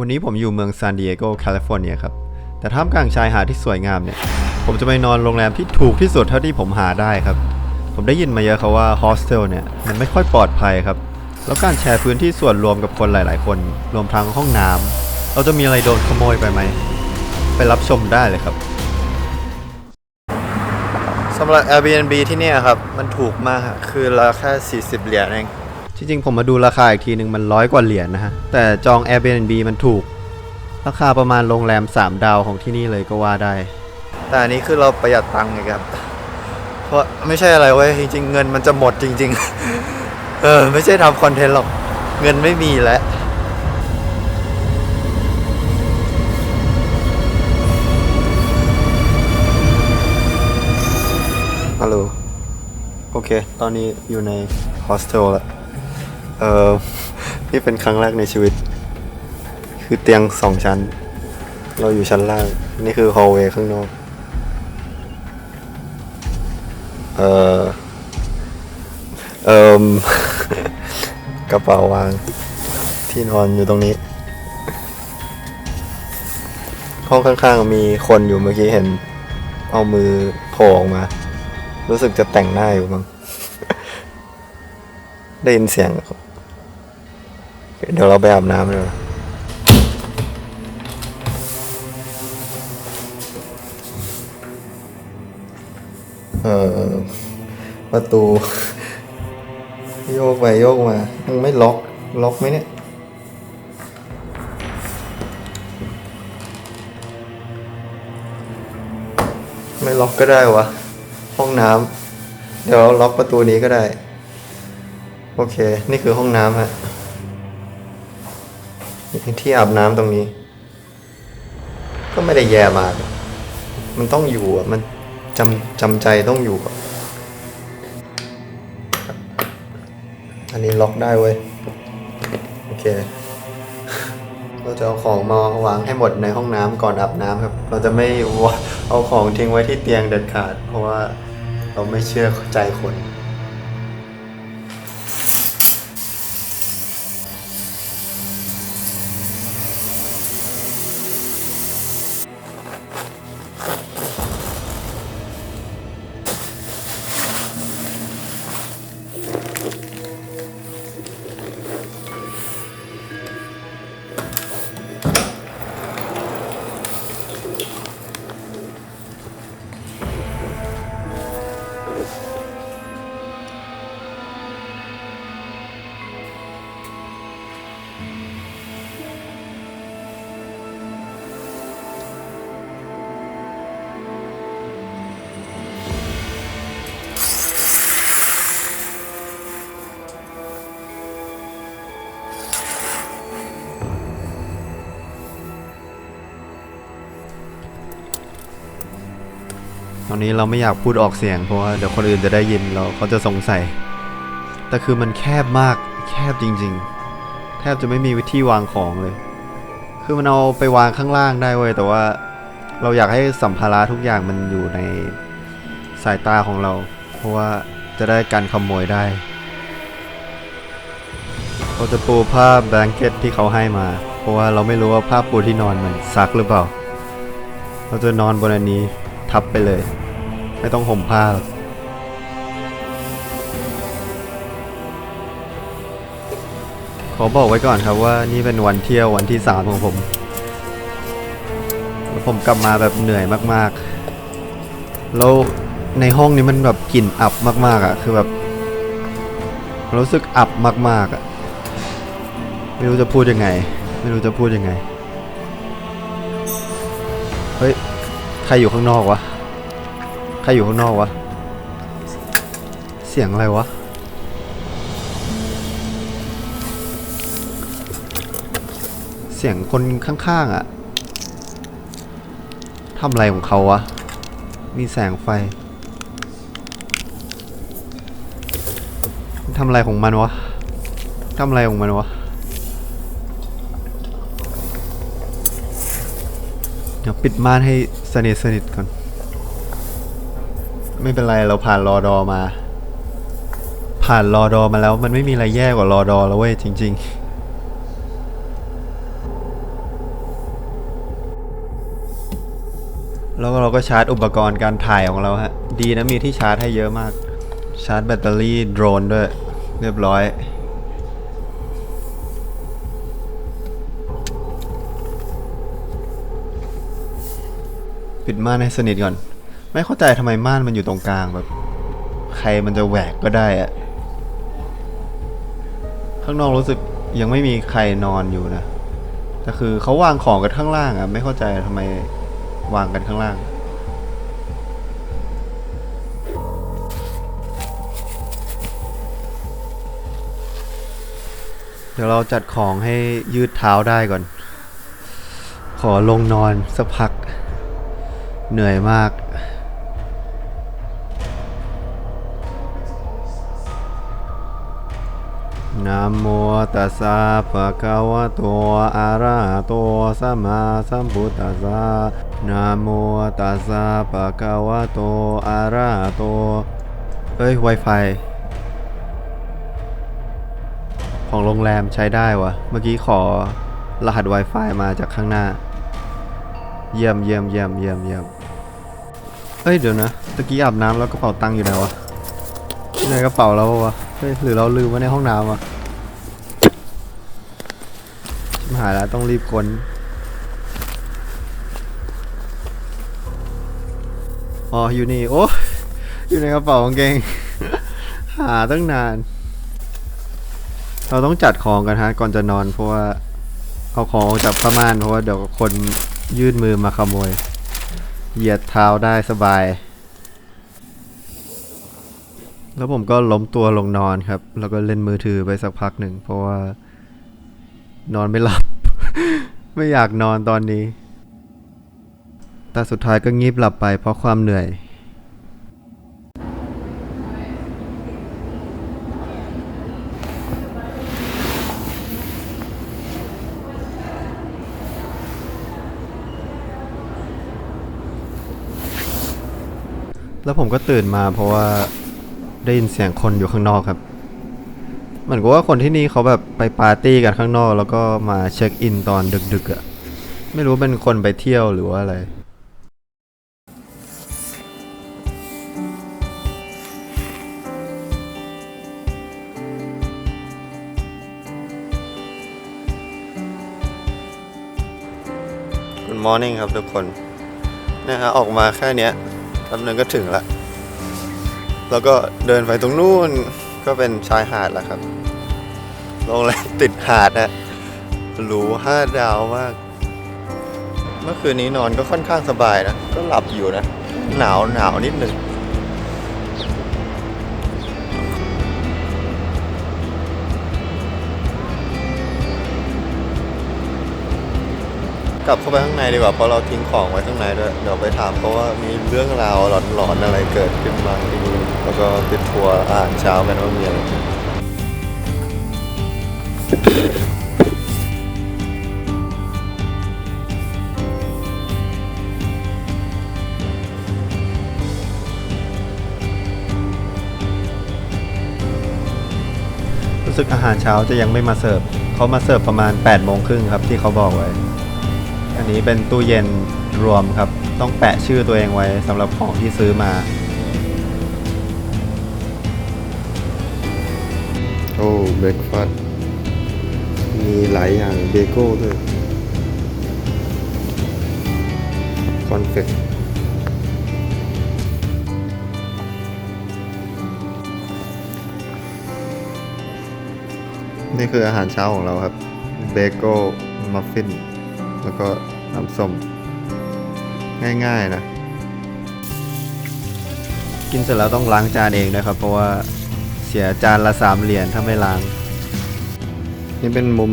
วันนี้ผมอยู่เมืองซานดิเอโกแคลิฟอร์เนียครับ แต่ท่ามกลางชายหาดที่สวยงามเนี่ย ผมจะไปนอนโรงแรมที่ถูกที่สุดเท่าที่ผมหาได้ครับ ผมได้ยินมาเยอะครับว่าโฮสเทลเนี่ย มันไม่ค่อยปลอดภัยครับ แล้วการแชร์พื้นที่ส่วนรวมกับคนหลาย ๆ คน รวมทั้งห้องน้ำเราจะมีอะไรโดนขโมยไปไหม ไปรับชมได้เลยครับสำหรับ Airbnb ที่นี่ครับ มันถูกมากคือราคา 40 เหรียญเอง จริงๆผมมาดูราคาอีกทีหนึ่งมันร้อยกว่าเหรียญนะฮะ แต่จอง Airbnb มันถูก ราคาประมาณโรงแรม 3 ดาวของที่นี่เลยก็ว่าได้ แต่อันนี้คือเราประหยัดตังค์ไงครับ เพราะไม่ใช่อะไรเว้ยจริง ๆ เงินมันจะหมดจริง ๆ เออ ไม่ใช่ทำคอนเทนต์หรอก เงินไม่มีแล้วฮัลโหลโอเค ตอนนี้อยู่ในโฮสเทลแล้ว ออนี่เป็นครั้งแรกในชีวิต คือเตียงสองชั้น เราอยู่ชั้นล่าง นี่คือฮอลเวย์ข้างนอก เออเอมกระเป๋าวาง ที่นอนอยู่ตรงนี้ ห้องข้างๆมีคนอยู่เมื่อกี้เห็น เอามือโผล่ออกมา รู้สึกจะแต่งหน้าอยู่มั้งได้ยินเสียง เดี๋ยวเราไปอาบน้ำเลยเออประตู โยกไปโยกมายังไม่ล็อก ล็อกไหมเนี่ยไม่ล็อกก็ได้วะ ห้องน้ำเดี๋ยวล็อกประตูนี้ก็ได้ โอเค นี่คือห้องน้ำฮะ ที่อาบน้ำตรงนี้ ก็ไม่ได้แย่มาก มันต้องอยู่อะ มันจำจำใจต้องอยู่อะ อันนี้ล็อกได้เว้ย โอเค เราจะเอาของมาวางให้หมดในห้องน้ำก่อนอาบน้ำครับ เราจะไม่เอาของทิ้งไว้ที่เตียงเด็ดขาด เพราะว่าเราไม่เชื่อใจคน อนนี้เราไม่อยากพูดออกเสียงเพราะว่าเดี๋ยวคนอื่นจะได้ยินแล้วเขาจะสงสัย แต่คือมันแคบมากแคบจริง ๆ แทบจะไม่มีวิธีวางของเลย คือมันเอาไปวางข้างล่างได้เว้ยแต่ว่าเราอยากให้สัมภาระทุกอย่างมันอยู่ในสายตาของเรา เพราะว่าจะได้กันขโมยได้เราจะปูผ้าแบงเก็ตที่เขาให้มา เพราะว่าเราไม่รู้ว่าผ้าปูที่นอนมันซักหรือเปล่า เราจะนอนบนอันนี้ทับไปเลย ไม่ต้องห่มผ้าหรอกขอบอกไว้ก่อนครับว่านี่เป็นวันเที่ยววันที่สามของผมแล้วผมกลับมาแบบเหนื่อยมากๆ แล้วในห้องนี้มันแบบกลิ่นอับมากๆอะ คือแบบ รู้สึกอับมากๆอะ ไม่รู้จะพูดยังไง ไม่รู้จะพูดยังไง เฮ้ย ใครอยู่ข้างนอกวะ ใครอยู่ข้างนอกวะ เสียงอะไรวะ เสียงคนข้างๆอะ่ะทำอะไรของเขาวะ มีแสงไฟทำอะไรของมันวะทำอะไรของมันวะเดี๋ยวปิดม่านให้สนิทสนิทก่อน ไม่เป็นไรเราผ่านรอดอมา ผ่านรอดอมาแล้ว มันไม่มีอะไรแย่กว่ารอดอแล้วเว้ยจริง ๆแล้วเราก็ชาร์จอุปกรณ์การถ่ายของเราฮะ ดีนะมีที่ชาร์จให้เยอะมาก ชาร์จแบตเตอรี่โดรนด้วย เรียบร้อย ปิดม่านให้สนิทก่อน ไม่เข้าใจทำไมม่านมันอยู่ตรงกลางแบบ ใครมันจะแหวกก็ได้อะข้างนอกรู้สึกยังไม่มีใครนอนอยู่นะแต่คือเขาวางของกันข้างล่างอะไม่เข้าใจทำไมวางกันข้างล่างเดี๋ยวเราจัดของให้ยืดเท้าได้ก่อน ขอลงนอนสักพัก เหนื่อยมาก นะโมตัสสะภะคะวะโต อะระหะโต สัมมาสัมพุทธัสสะนะโมตัสสะภะคะวะโต อะระหะโต เอ้ย Wi-Fi ของโรงแรมใช้ได้วะเมื่อกี้ขอรหัส Wi-Fi มาจากข้างหน้า เยี่ยมเยี่ยมเยี่ยมเยี่ยมเยี่ยมเฮ้ย เดี๋ยวนะ ตะกี้อาบน้ำแล้วกระเป๋าตังค์อยู่ไหนวะในกระเป๋าเราปะวะ ฮ้ยหรือเราลืมไว้ในห้องน้ำวะชิบหายแล้วต้องรีบค้นอ๋ออยู่นี่ โอ้อยู่ในกระเป๋ากางเกง หาตั้งนาน เราต้องจัดของกันฮะ ก่อนจะนอนเพราะว่า เอาของจากผ้าม่านเพราะว่าเดี๋ยวคนยื่นมือมาขโมย เหยียดเท้าได้สบาย แล้วผมก็ล้มตัวลงนอนครับ แล้วก็เล่นมือถือไปสักพักหนึ่ง เพราะว่า นอนไม่หลับ ไม่อยากนอนตอนนี้ แต่สุดท้ายก็งีบหลับไปเพราะความเหนื่อย แล้วผมก็ตื่นมาเพราะว่า ได้ยินเสียงคนอยู่ข้างนอกครับ เหมือนกับว่าคนที่นี่เขาแบบไปปาร์ตี้กันข้างนอก แล้วก็มาเช็คอินตอนดึกๆอะ่ะ ไม่รู้เป็นคนไปเที่ยวหรือว่าอะไร Good morning ครับทุกคนนะฮะออกมาแค่เนี้ยแป๊บนึงก็ถึงละ แล้วก็เดินไปตรงนู้นก็เป็นชายหาดแล้วครับ โรงแรมติดหาดนะหรูห้าดาวมาก เมื่อคืนนี้นอนก็ค่อนข้างสบายนะ ก็หลับอยู่นะ หนาวหนาวนิดนึง กลับเข้าไปข้างในดีกว่าเพราะเราทิ้งของไว้ข้างในด้วยเดี๋ยวไปถามเพราะว่ามีเรื่องราวหลอนๆอะไรเกิดขึ้นบ้างที่นี่แล้วก็ไปทัวร์อาหารเช้ากันว่ามีอะไรรู้สึกอาหารเช้าจะยังไม่มาเสิร์ฟเขามาเสิร์ฟประมาณ8โมงครึ่งครับที่เขาบอกไว้ อันนี้เป็นตู้เย็นรวมครับ ต้องแปะชื่อตัวเองไว้สำหรับของที่ซื้อมา โอ้เบรกฟาสมีหลายอย่างเบเกิลด้วยคอนเฟกนี่คืออาหารเช้าของเราครับ เบเกิลมัฟฟิน แล้วก็น้ำส้มง่ายๆนะ กินเสร็จแล้วต้องล้างจานเองนะครับ เพราะว่าเสียจานละสามเหรียญถ้าไม่ล้าง นี่เป็นมุม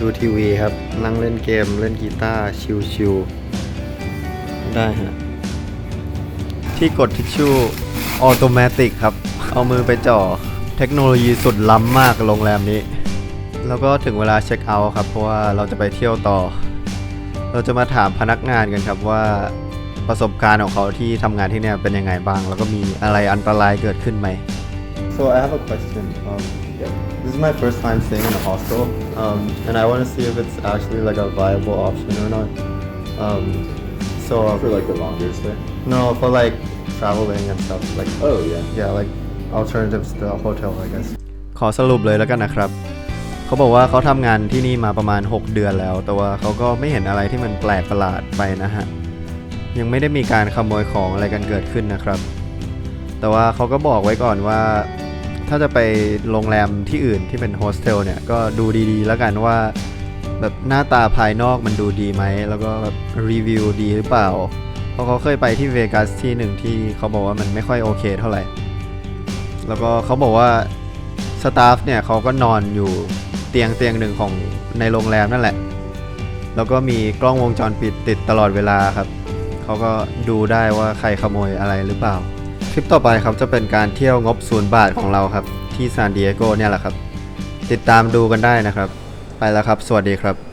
ดูทีวีครับ นั่งเล่นเกมเล่นกีตาร์ชิลๆได้ฮะที่กดทิชชู่ออโตเมติกครับ เอามือไปจ่อเทคโนโลยีสุดล้ำมากโรงแรมนี้ แล้วก็ถึงเวลาเช็คเอาท์ครับ เพราะว่าเราจะไปเที่ยวต่อ เราจะมาถามพนักงานกันครับว่าประสบการณ์ของเขาที่ทำงานที่เนี่ยเป็นยังไงบ้าง แล้วก็มีอะไรอันตรายเกิดขึ้นไหม So I have a question. Um, this is my first time staying in a hostel, um, and I want to see if it's actually like a viable option or not. Um, so For like a longer stay. no for like traveling and stuff like Oh yeah. yeah like alternatives to the hotel I guess ขอสรุปเลยแล้วกันนะครับ เขาบอกว่าเขาทำงานที่นี่มาประมาณ 6 เดือนแล้ว แต่ว่าเขาก็ไม่เห็นอะไรที่มันแปลกประหลาดไปนะฮะ ยังไม่ได้มีการขโมยของอะไรกันเกิดขึ้นนะครับ แต่ว่าเขาก็บอกไว้ก่อนว่า ถ้าจะไปโรงแรมที่อื่นที่เป็นโฮสเทลเนี่ยก็ดูดีๆ แล้วกันว่าแบบหน้าตาภายนอกมันดูดีไหม แล้วก็แบบรีวิวดีหรือเปล่า เพราะเขาเคยไปที่เวกัสที่หนึ่งที่เขาบอกว่ามันไม่ค่อยโอเคเท่าไหร่ แล้วก็เขาบอกว่าสตาฟเนี่ยเขาก็นอนอยู่ เตียงเตียงหนึ่งของในโรงแรมนั่นแหละ แล้วก็มีกล้องวงจรปิดติดตลอดเวลาครับ เขาก็ดูได้ว่าใครขโมยอะไรหรือเปล่า คลิปต่อไปครับจะเป็นการเที่ยวงบศูนย์บาทของเราครับ ที่ซานดิเอโกเนี่ยแหละครับ ติดตามดูกันได้นะครับ ไปแล้วครับ สวัสดีครับ